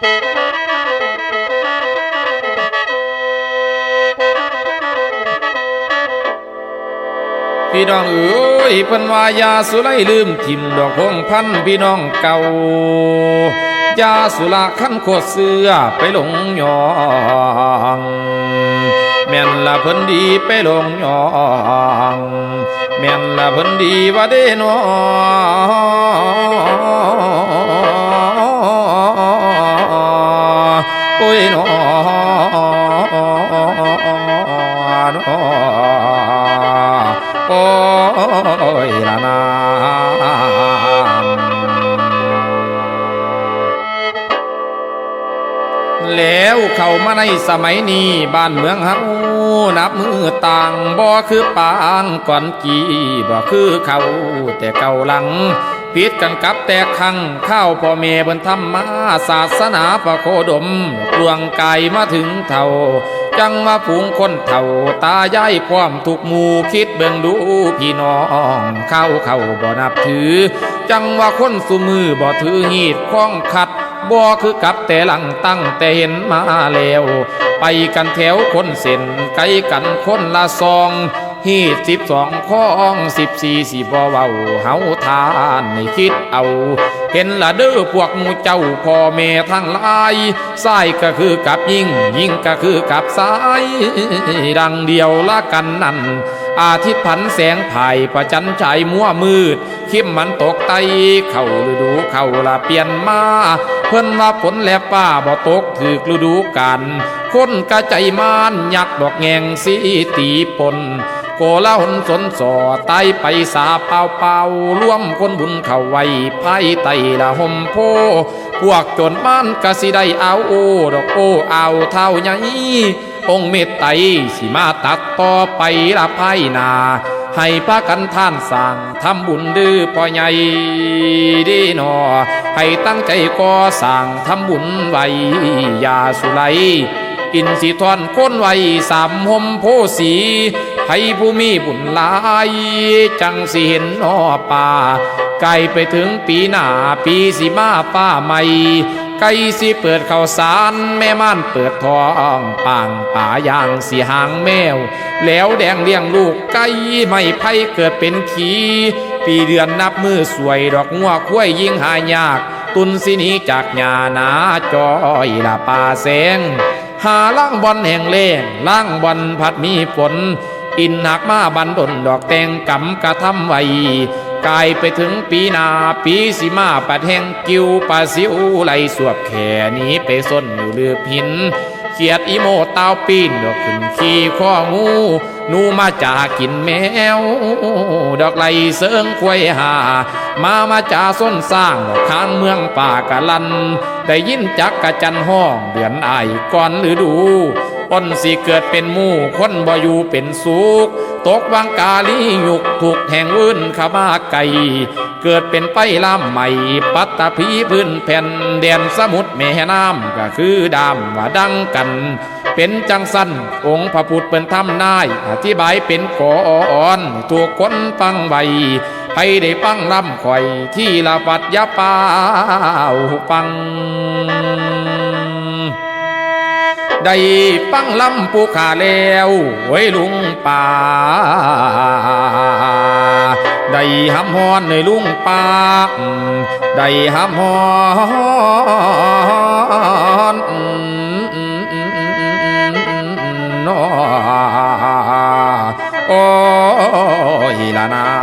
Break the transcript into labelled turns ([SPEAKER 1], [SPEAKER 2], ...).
[SPEAKER 1] พี่น้องเอ้ยพิ่นวายาสุไลลืมทิมดอกพงพันพี่น้องเก่ายาสุราขั้นโคตรเสือไปหลงยองแม่นละเพิ่นดีไปหลงยองแม่นละเพิ่นดีว่าเด้นอ ยนอนโอ้ยละนาแล้วเข้ามาในสมัยนี้บ้านเมืองเฮานับมือต่างบ่คือปางก่อนกี่บ่คือเขาแต่เก่าหลัง ผิดกันกับแต่คังข้าวพ่อแม่เบิ่นทำมาศาสนาประโคดมดวงกายมาถึงเท่า จังมาผูงคนเท่า ตายายพร้อมทุกหมู่คิดเบิ่งดูพี่น้องเข้าเข้าบ่นับถือ จังว่าคนสุมือบ่ถือหีดข้องขัดบ่คือกับแต่หลังตั้งแต่เห็นมาแล้ว ไปกันแถวคนเส้นไกลกันคนละซอง ฮีดสิบสองข้องสิบสี่สิบ่เว้าเฮาทานให้คิดเอา เห็นละเด้อพวกมูเจ้าพ่อแม่ทั้งหลายซ้ายก็คือกับยิ่ง ยิ่งก็คือกับซ้าย ดังเดียวละกันนั่น อาทิตย์พันแสงไผ่ประจันฉายมัวมืดคิมมันตกไตเข้าฤดูเข้าละเปลี่ยนมา เพิ่นว่าฝนและป้าบ่ตกถือฤดูกันคนกระใจมานยักดอกแงงสีตีปน โกละหนสนสอไตไปสาเปล่าเปล่าร่วมคนบุญเข้าไว้ไพ่ไตละหมโพ พวกจนบ้านกะสิได้เอาโอดอกโอเอาเท่าใหญ่องค์เมตไตสิมาตัดต่อไปละไพ่นาให้พากันท่านสั่งทำบุญดื้อพ่อใหญ่ดีหนอ ให้ตั้งใจก่อสั่งทำบุญไว้ยาสุไลอินสิทอนค้นไว้สามหมโพสี ให้ผู้มีบุญหลาย จังสิเห็นนอป่า ไกลไปถึงปีหน้าปีสิมาป้าใหม่ไก่สิเปิดข้าวสารแม่ม่านเปิดท้องป่างป่าย่างสีหางแมว แล้วแดงเลี้ยงลูกไก่ไม่ไพ่เกิดเป็นขีปีเดือนนับมือสวยดอกงัวคุ้ยยิ่งหายาก ตุนสินีจากหญ้านาจอยละป่าแสงหาล่างบอลแห่งเล่งล่างบอลผัดมีฝน อินหักมาบันดนดอกแตงกำกระทำไว้กายไปถึงปีนาปีสิมาปัดแห่งกิวปลาสิวไหลสวบแขนี้ไปส้นอยู่เรือพินเขียดอีโมเตาปีนดอกขึ้นขี่ข้องูหนูมาจากกินแมว ดอกไหลเสิงควยหา มามาจ่าส้นสร้างดอกข้างเมืองป่ากะลัน ได้ยินจักกะจันห้องเดือนไอก่อนฤดู อ้นสิเกิดเป็นหมู่คนบ่อยู่เป็นสุขตกวังกาลียุกถูกแห่งวื่นขามาไก่เกิดเป็นไปล่ามใหม่ ปัตตภีพื้นแผ่นแดนสมุทรแม่น้ำก็คือดามว่าดังกัน เป็นจังสันองค์พระพุทธเป็นทำนาย อธิบายเป็นก่อนตัวคนฟังไวให้ได้ฟังลำข่อยที่ละปัดยาป่าฟัง ได้ฟังลำปูขาแล้วไว้ลุงป่า ได้หำฮอนในลุงป่า ได้หำฮอนนอโอ้ยละนา